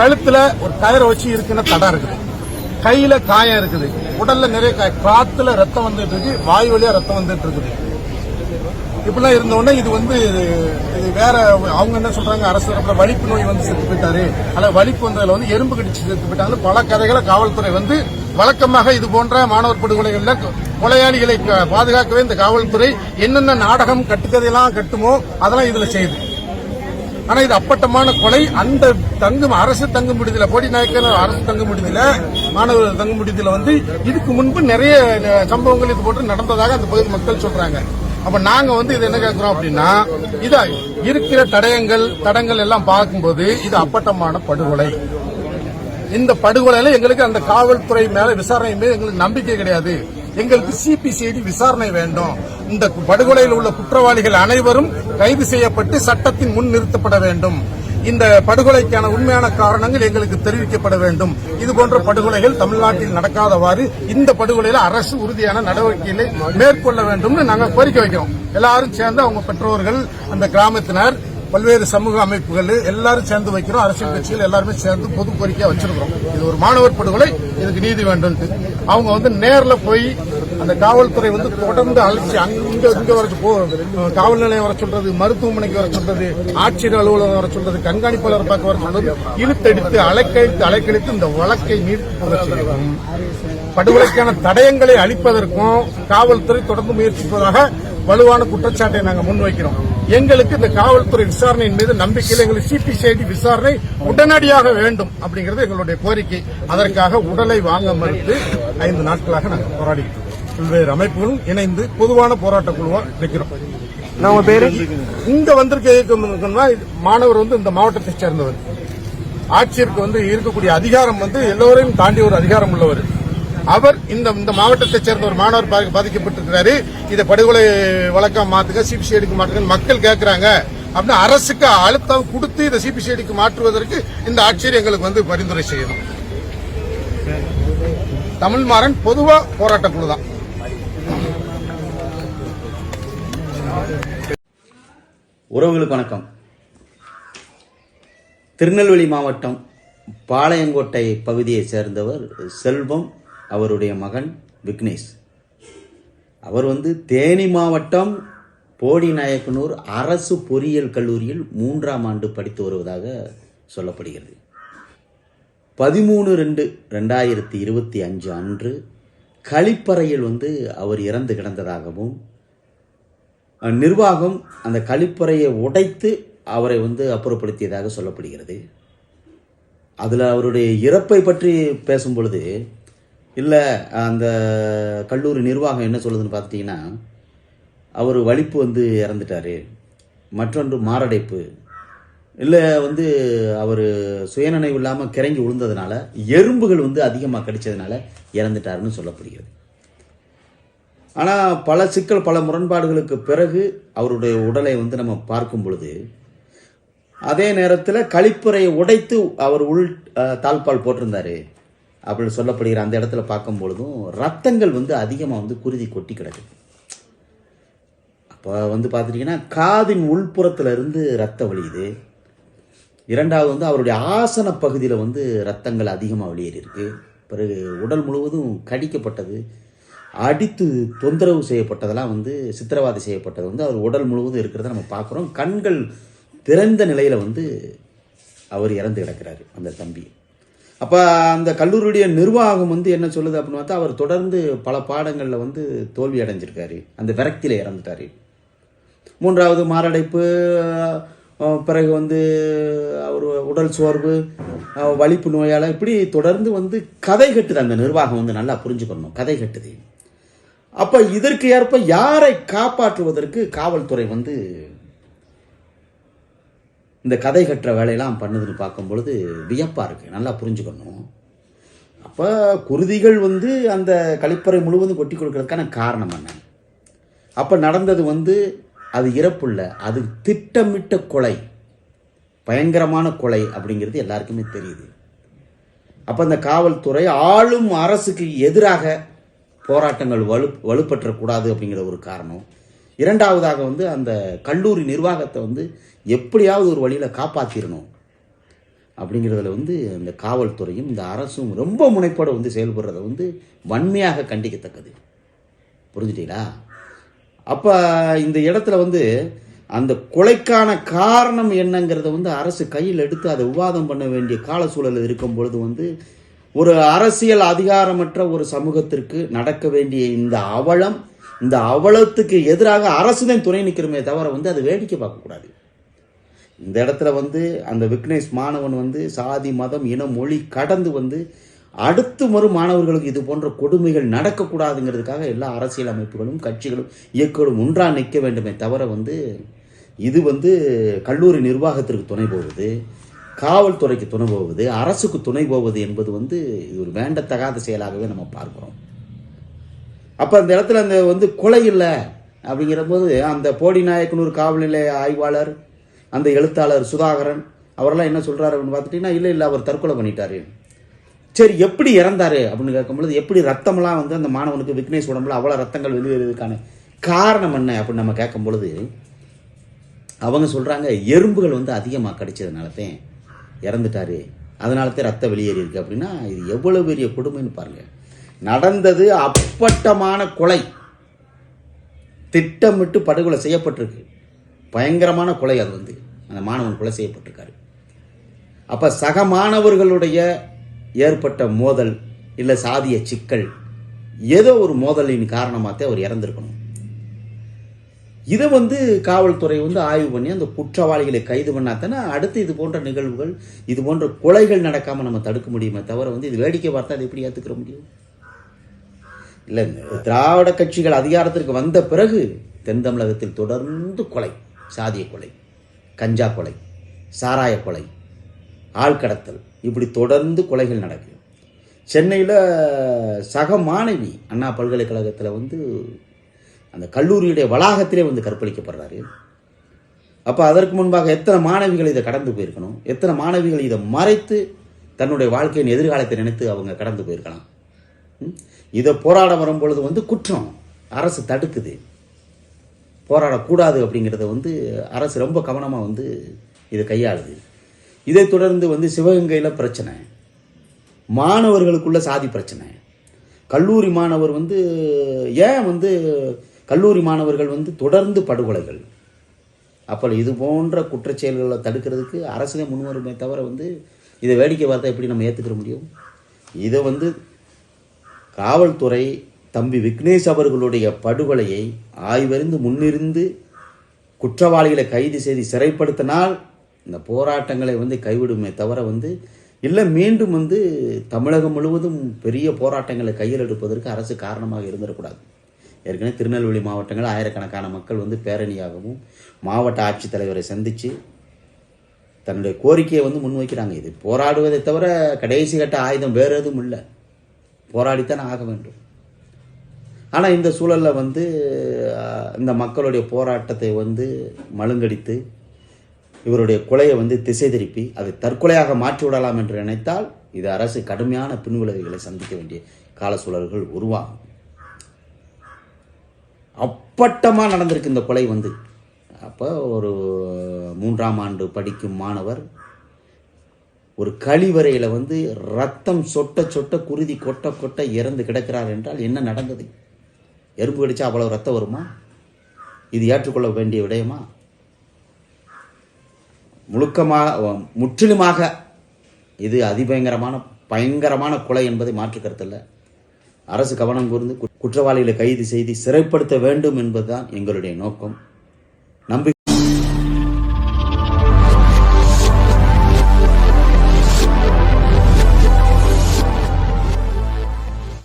கழுத்துல ஒரு கயிறை வச்சு இருக்குன்னு தடம் இருக்குது. கையில காயம் இருக்குது. உடல்ல நிறைய காய் காத்துல ரத்தம் வந்துட்டு இருக்கு. வாய் வழியா ரத்தம் வந்துட்டு இருக்குது. இப்படிலாம் இருந்த உடனே இது வந்து இது வேற அவங்க என்ன சொல்றாங்க? அரசு தரப்புல வலிப்பு நோய் வந்து செத்து போயிட்டாரு. அல்ல வலிப்பு வந்ததுல வந்து எறும்பு கடிச்சு செத்து போயிட்டாங்க பல கதைகளை காவல்துறை வந்து வழக்கமாக இது போன்ற மாணவர் படுகொலைகள்ல கொலையாளிகளை பாதுகாக்கவே இந்த காவல்துறை என்னென்ன நாடகம் கட்டுக்கதையெல்லாம் கட்டுமோ அதெல்லாம் இதுல செய்யுது. ஆனா இது அப்பட்டமான கொலை. அந்த தங்கும் அரசு தங்கும் விடுதியில போடி நாயக்கர் அரசு தங்கும் விடுதியில மாணவர் தங்கும் விடுதியில வந்து இதுக்கு முன்பு நிறைய சம்பவங்கள் இது போட்டு நடந்ததாக அந்த பகுதி மக்கள் சொல்றாங்க. அப்ப நாங்க வந்து இது என்ன கேட்கிறோம் அப்படின்னா இதா இருக்கிற தடயங்கள் தடங்கள் எல்லாம் பார்க்கும்போது இது அப்பட்டமான படுகொலை. இந்த படுகொலையில எங்களுக்கு அந்த காவல்துறை மேல விசாரணை மீது எங்களுக்கு நம்பிக்கை கிடையாது. எங்களுக்கு சிபிசிஐடி விசாரணை வேண்டும். இந்த படுகொலையில் உள்ள குற்றவாளிகள் அனைவரும் கைது செய்யப்பட்டு சட்டத்தின் முன் நிறுத்தப்பட வேண்டும். இந்த படுகொலைக்கான உண்மையான காரணங்கள் எங்களுக்கு தெரிவிக்கப்பட வேண்டும். இது போன்ற படுகொலைகள் தமிழ்நாட்டில் நடக்காதவாறு இந்த படுகொலையில அரசு உறுதியான நடவடிக்கைகளை மேற்கொள்ள வேண்டும்னு நாங்கள் கோரிக்கை வைக்கிறோம். எல்லாரும் சேர்ந்து அவங்க பெற்றோர்கள் அந்த கிராமத்தினர் பல்வேறு சமூக அமைப்புகள் எல்லாரும் சேர்ந்து வைக்கிறோம். அரசியல் கட்சிகள் எல்லாருமே சேர்ந்து பொது கோரிக்கையா வச்சிருக்கிறோம். இது ஒரு மாணவர் படுகொலை இதுக்கு நீதி வேண்டும் அவங்க வந்து நேரில் போய் அந்த காவல்துறை வந்து தொடர்ந்து அழைச்சி அங்க இங்க வர காவல் நிலையம் வர சொல்றது மருத்துவமனைக்கு வர சொல்றது ஆட்சியர் அலுவலகம் வர சொல்றது கண்காணிப்பாளர் பார்க்க வர சொல்றது இழுத்தடித்து அலைக்கழித்து அலைக்கழித்து இந்த வழக்கை நீடிப்பதற்கும் படுகொலைக்கான தடயங்களை அளிப்பதற்கும் காவல்துறை தொடர்ந்து முயற்சிப்பதாக வலுவான குற்றச்சாட்டை நாங்கள் முன்வைக்கிறோம். எங்களுக்கு இந்த காவல்துறை விசாரணையின் மீது நம்பிக்கையில் எங்களுக்கு சிபிசிஐடி விசாரணை உடனடியாக வேண்டும் அப்படிங்கிறது எங்களுடைய கோரிக்கை. அதற்காக உடலை வாங்க மறுத்து ஐந்து நாட்களாக நாங்கள் போராடிக்கிட்டு இருக்கோம். பல்வேறு அமைப்புகளும் இணைந்து பொதுவான போராட்ட குழுவா நிற்கிறோம். உங்க பேரு? இங்க வந்திருக்க இயக்கம் மாணவர் வந்து இந்த மாவட்டத்தை சேர்ந்தவர். ஆட்சியருக்கு வந்து இருக்கக்கூடிய அதிகாரம் வந்து எல்லோரையும் தாண்டி ஒரு அதிகாரம் உள்ளவர். அவர் இந்த இந்த மாவட்டத்தை சேர்ந்த ஒரு மாணவர் பாதிக்கப்பட்டிருக்கிறாரு. இதை படுகொலை வழக்கம் மாத்துக்க சிபிசிஐடிக்கு மாற்றுங்க மக்கள் கேட்கிறாங்க அப்படின்னு அரசுக்கு அழுத்தம் கொடுத்து இதை சிபிசிஐடிக்கு மாற்றுவதற்கு இந்த ஆட்சியர் எங்களுக்கு வந்து பரிந்துரை செய்யணும். தமிழ்மாறன் பொதுவா போராட்ட குழு தான் உறவுகளுக்கு வணக்கம். திருநெல்வேலி மாவட்டம் பாளையங்கோட்டை பகுதியை சேர்ந்தவர் செல்வம் அவருடைய மகன் விக்னேஷ். அவர் வந்து தேனி மாவட்டம் போடிநாயக்கனூர் அரசு பொறியியல் கல்லூரியில் மூன்றாம் ஆண்டு படித்து வருவதாக சொல்லப்படுகிறது. பதிமூணு ரெண்டு ரெண்டாயிரத்தி இருபத்தி அஞ்சு அன்று கழிப்பறையில் வந்து அவர் இறந்து கிடந்ததாகவும் நிர்வாகம் அந்த கழிப்பறையை உடைத்து அவரை வந்து அப்புறப்படுத்தியதாக சொல்லப்படுகிறது. அதில் அவருடைய இறப்பை பற்றி பேசும் பொழுது இல்லை அந்த கல்லூரி நிர்வாகம் என்ன சொல்லுதுன்னு பார்த்துட்டிங்கன்னா அவர் வலிப்பு வந்து இறந்துட்டார். மற்றொன்று மாரடைப்பு. இல்லை வந்து அவர் சுயநினைவு இல்லாமல் கிறங்கி விழுந்ததுனால எறும்புகள் வந்து அதிகமாக கடித்ததுனால இறந்துட்டாருன்னு சொல்லப்படுகிறது. ஆனால் பல சிக்கல் பல முரண்பாடுகளுக்கு பிறகு அவருடைய உடலை வந்து நம்ம பார்க்கும் பொழுது அதே நேரத்தில் கழிப்பறையை உடைத்து அவர் உள் தாழ்பால் போட்டிருந்தாரு. அப்படின்னு சொல்லப்படுகிற அந்த இடத்துல பார்க்கும் பொழுதும் ரத்தங்கள் வந்து அதிகமாக வந்து குருதி கொட்டி கிடக்குது அப்போ வந்து பார்த்துட்டிங்கன்னா காதின் உள்புறத்தில் இருந்து ரத்தம் வழியுது இரண்டாவது வந்து அவருடைய ஆசன பகுதியில் வந்து ரத்தங்கள் அதிகமாக வெளியேறியிருக்கு. பிறகு உடல் முழுவதும் கடிக்கப்பட்டது. அடித்து தொந்தரவு செய்யப்பட்டதெல்லாம் வந்து சித்திரவதை செய்யப்பட்டது வந்து அவர் உடல் முழுவதும் இருக்கிறத நம்ம பார்க்குறோம். கண்கள் திறந்த நிலையில் வந்து அவர் இறந்து கிடக்கிறாரு அந்த தம்பி. அப்போ அந்த கல்லூரியுடைய நிர்வாகம் வந்து என்ன சொல்லுது அப்படின்னு பார்த்தா அவர் தொடர்ந்து பல பாடங்களில் வந்து தோல்வி அடைஞ்சிருக்காரு. அந்த விரக்தியில் இறந்துட்டாரு. மூன்றாவது மாரடைப்பு பிறகு வந்து அவர் உடல் சோர்வு வலிப்பு நோயால் இப்படி தொடர்ந்து வந்து கதை கட்டுது அந்த நிர்வாகம் வந்து நல்லா புரிஞ்சுக்கணும். கதை கட்டுது. அப்போ இதற்கு ஏற்ப யாரை காப்பாற்றுவதற்கு காவல்துறை வந்து இந்த கதை கட்டுற வேலையெல்லாம் பண்ணுதுன்னு பார்க்கும் பொழுது வியப்பாக இருக்குது நல்லா புரிஞ்சுக்கணும். அப்போ குருதிகள் வந்து அந்த கழிப்பறை முழுவதும் கொட்டி கொடுக்கறதுக்கான காரணம் என்ன? அப்போ நடந்தது வந்து அது இறப்புள்ள அது திட்டமிட்ட கொலை. பயங்கரமான கொலை அப்படிங்கிறது எல்லாருக்குமே தெரியுது. அப்போ அந்த காவல்துறை ஆளும் அரசுக்கு எதிராக போராட்டங்கள் வலு வலுப்பற்றக்கூடாது அப்படிங்கிற ஒரு காரணம். இரண்டாவதாக வந்து அந்த கல்லூரி நிர்வாகத்தை வந்து எப்படியாவது ஒரு வழியில் காப்பாற்றிடணும் அப்படிங்கிறதுல வந்து இந்த காவல்துறையும் இந்த அரசும் ரொம்ப முனைப்போடு வந்து செயல்படுறத வந்து வன்மையாக கண்டிக்கத்தக்கது. புரிஞ்சுட்டீங்களா? அப்போ இந்த இடத்துல வந்து அந்த கொலைக்கான காரணம் என்னங்கிறத வந்து அரசு கையில் எடுத்து அதை விவாதம் பண்ண வேண்டிய கால சூழலில் இருக்கும் பொழுது வந்து ஒரு அரசியல் அதிகாரமற்ற ஒரு சமூகத்திற்கு நடக்க வேண்டிய இந்த அவலம் இந்த அவலத்துக்கு எதிராக அரசு தான் துணை நிற்கிறமே தவிர வந்து அது வேடிக்கை பார்க்கக்கூடாது இந்த இடத்துல வந்து அந்த விக்னேஷ் மாணவன் வந்து சாதி மதம் இனம் மொழி கடந்து வந்து அடுத்து வரும் மாணவர்களுக்கு இது போன்ற கொடுமைகள் நடக்கக்கூடாதுங்கிறதுக்காக எல்லா அரசியல் அமைப்புகளும் கட்சிகளும் இயக்கங்களும் ஒன்றாக நிற்க வேண்டுமே தவிர வந்து இது வந்து கல்லூரி நிர்வாகத்திற்கு துணை போவது காவல்துறைக்கு துணை போவது அரசுக்கு துணை போவது என்பது வந்து இது ஒரு வேண்டத்தகாத செயலாகவே நம்ம பார்க்குறோம். அப்போ அந்த இடத்துல அந்த வந்து கொலை இல்லை அப்படிங்கிற போது அந்த போடி நாயக்கனூர் காவல் நிலைய ஆய்வாளர் அந்த எழுத்தாளர் சுதாகரன் அவரெல்லாம் என்ன சொல்கிறாரு அப்படின்னு பார்த்துட்டிங்கன்னா இல்லை இல்லை அவர் தற்கொலை பண்ணிட்டாரு. சரி எப்படி இறந்தாரு அப்படின்னு கேட்கும்பொழுது எப்படி ரத்தமெல்லாம் வந்து அந்த மாணவனுக்கு விக்னேஷ் உடம்புல அவ்வளோ ரத்தங்கள் வெளியேறதுக்கான காரணம் என்ன அப்படின்னு நம்ம கேட்கும் பொழுது அவங்க சொல்கிறாங்க எறும்புகள் வந்து அதிகமாக கிடைச்சதுனால தான் இறந்துட்டாரு. அதனால தான் ரத்தம் வெளியேறி இருக்குது அப்படின்னா இது எவ்வளவு பெரிய கொடுமைன்னு பாருங்கள் நடந்தது அப்பட்டமான கொலை. திட்டமிட்டு படுகொலை செய்யப்பட்டிருக்கு. பயங்கரமான கொலை அது வந்து. அந்த மாணவன் கொலை செய்யப்பட்டிருக்காரு. அப்போ சக மாணவர்களுடைய ஏற்பட்ட மோதல் இல்லை சாதிய சிக்கல் ஏதோ ஒரு மோதலின் காரணமாகத்தே அவர் இறந்திருக்கணும். இதை வந்து காவல்துறை வந்து ஆய்வு பண்ணி அந்த குற்றவாளிகளை கைது பண்ணாதானே அடுத்து இது போன்ற நிகழ்வுகள் இது போன்ற கொலைகள் நடக்காமல் நம்ம தடுக்க முடியுமே தவிர வந்து இது வேடிக்கை பார்த்தா அதை எப்படி ஏற்றுக்கிற முடியும்? இல்லை திராவிட கட்சிகள் அதிகாரத்திற்கு வந்த பிறகு தென் தமிழகத்தில் தொடர்ந்து கொலை சாதிய கொலை கஞ்சா கொலை சாராய கொலை ஆழ்கடத்தல் இப்படி தொடர்ந்து கொலைகள் நடக்குது. சென்னையில் சக மாணவி அண்ணா பல்கலைக்கழகத்தில் வந்து அந்த கல்லூரியுடைய வளாகத்திலே வந்து கற்பழிக்கப்படுறாரு. அப்போ அதற்கு முன்பாக எத்தனை மாணவிகள் இதை கடந்து போயிருக்கணும்? எத்தனை மாணவிகள் இதை மறைத்து தன்னுடைய வாழ்க்கையின் எதிர்காலத்தை நினைத்து அவங்க கடந்து போயிருக்கலாம்? ம்? இதை போராட வரும்பொழுது வந்து குற்றம். அரசு தடுக்குது. போராடக்கூடாது அப்படிங்கிறத வந்து அரசு ரொம்ப கவனமாக வந்து இதை கையாளுது. இதை தொடர்ந்து வந்து சிவகங்கையில் பிரச்சனை. மாணவர்களுக்குள்ள சாதி பிரச்சனை. கல்லூரி மாணவர் வந்து ஏன் வந்து கல்லூரி மாணவர்கள் வந்து தொடர்ந்து படுகொலைகள்? அப்போ இது போன்ற குற்றச்செயல்களை தடுக்கிறதுக்கு அரசே முன்வருமே தவிர வந்து இதை வேடிக்கை பார்த்தா எப்படி நம்ம ஏற்றுக்கிற முடியும்? இதை வந்து காவல்துறை தம்பி விக்னேஷ் அவர்களுடைய படுகொலையை ஆய்வறிந்து முன்னிருந்து குற்றவாளிகளை கைது செய்து சிறைப்படுத்தினால் இந்த போராட்டங்களை வந்து கைவிடுமே தவிர வந்து இல்லை மீண்டும் வந்து தமிழகம் முழுவதும் பெரிய போராட்டங்களை கையில் எடுப்பதற்கு அரசு காரணமாக இருந்துடக்கூடாது. ஏற்கனவே திருநெல்வேலி மாவட்டங்கள் ஆயிரக்கணக்கான மக்கள் வந்து பேரணியாகவும் மாவட்ட ஆட்சித்தலைவரை சந்தித்து தன்னுடைய கோரிக்கையை வந்து முன்வைக்கிறாங்க. இது போராடுவதை தவிர கடைசி கட்ட ஆயுதம் வேறு எதுவும் இல்லை. போராடித்தான் ஆக வேண்டும். ஆனால் இந்த சூழலில் வந்து இந்த மக்களுடைய போராட்டத்தை வந்து மழுங்கடித்து இவருடைய கொலையை வந்து திசை திருப்பி அதை தற்கொலையாக மாற்றி விடலாம் என்று நினைத்தால் இது அரசு கடுமையான பின்விளைவுகளை சந்திக்க வேண்டிய கால சூழல்கள் உருவாகும். அப்பட்டமாக நடந்திருக்கு இந்த கொலை வந்து. அப்போ ஒரு மூன்றாம் ஆண்டு படிக்கும் மாணவர் ஒரு கழிவறையில் வந்து ரத்தம் சொட்ட சொட்ட குருதி கொட்ட கொட்ட இறந்து கிடக்கிறார் என்றால் என்ன நடந்தது? எறும்பு கடிச்சா அவ்வளவு ரத்தம் வருமா? இது ஏற்றுக்கொள்ள வேண்டிய விடயமா? முழுக்கமாக முற்றிலுமாக இது அதிபயங்கரமான பயங்கரமான கொலை என்பதை மாற்று இல்லை அரசு கவனம் கூர்ந்து கு- குற்றவாளிகளை கைது செய்து சிறைப்படுத்த வேண்டும் என்பதுதான் எங்களுடைய நோக்கம். நம்பி